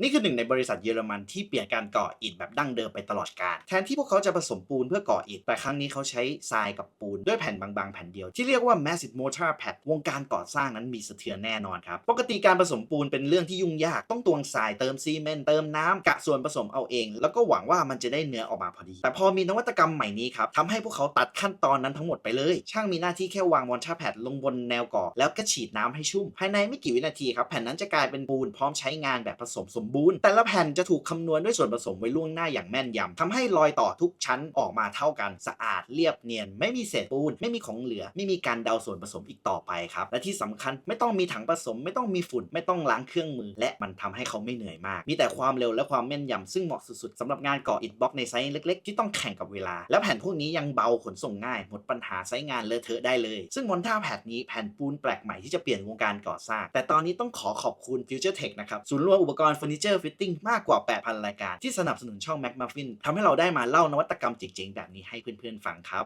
นี่คือหนึ่งในบริษัทเยอรมันที่เปลี่ยนการก่ออิฐแบบดั้งเดิมไปตลอดกาลแทนที่พวกเขาจะผสมปูนเพื่อก่ออิฐแต่ครั้งนี้เขาใช้ทรายกับปูนด้วยแผ่นบางๆ แผ่นเดียวที่เรียกว่า massive mortar pad วงการก่อสร้างนั้นมีสะเทือนแน่นอนครับปกติการผสมปูนเป็นเรื่องที่ยุ่งยากต้องตวงทรายเติมซีเมนต์เติมน้ำกะส่วนผสมเอาเอง แล้วก็หวังว่ามันจะได้เนื้อออกมาพอดี แต่พอมีนวัตกรรมใหม่นี้ครับทำให้พวกเขาตัดขั้นตอนนั้นทั้งหมดไปเลย ช่างมีหน้าที่แค่วางมอนชาแพดลงบนแนวก่อแล้วก็ฉีดน้ำให้ชุ่ม ภายในไม่กี่วินาทีครับแผ่นนั้นจะกลายเป็นปูนพร้อมใช้งานแบบผสมสมบูรณ์ แต่ละแผ่นจะถูกคำนวณด้วยส่วนผสมไว้ล่วงหน้าอย่างแม่นยำทำให้รอยต่อทุกชั้นออกมาเท่ากันสะอาดเรียบเนียน ไม่มีเศษปูน ไม่มีของเหลือ ไม่มีการเดาส่วนผสมอีกต่อไปครับ และที่สำคัญไม่ต้องมีถังผสม ไม่ต้องมีฝุ่น ไม่ต้องล้างเครื่องมือ และมันทำให้เขาไม่เหนื่อยมาก มีแต่ความเร็วและความแม่นยำซึ่งเหมาะสุดๆสำหรับงานก่ออิฐบล็อกในไซส์เล็ก ๆ ที่ต้องแข่งกับเวลา และแผ่นพวกนี้ยังเบาขนส่งง่าย หมดปัญหาไซส์งานเลอะเทอะได้เลย ซึ่งมอนท่าแพดนี้แผ่นปูนแปลกใหม่ที่จะเปลี่ยนวงการก่อสร้าง แต่ตอนนี้ต้องขอขอบคุณ Future Tech นะครับศูนย์รวมอุปกรณ์เฟอร์นิเจอร์ฟิตติ้งมากกว่า 8,000 รายการที่สนับสนุนช่อง Mac Muffin ทำให้เราได้มาเล่านวัตกรรมเจ๋งๆ แบบนี้ให้เพื่อนๆ ฟังครับ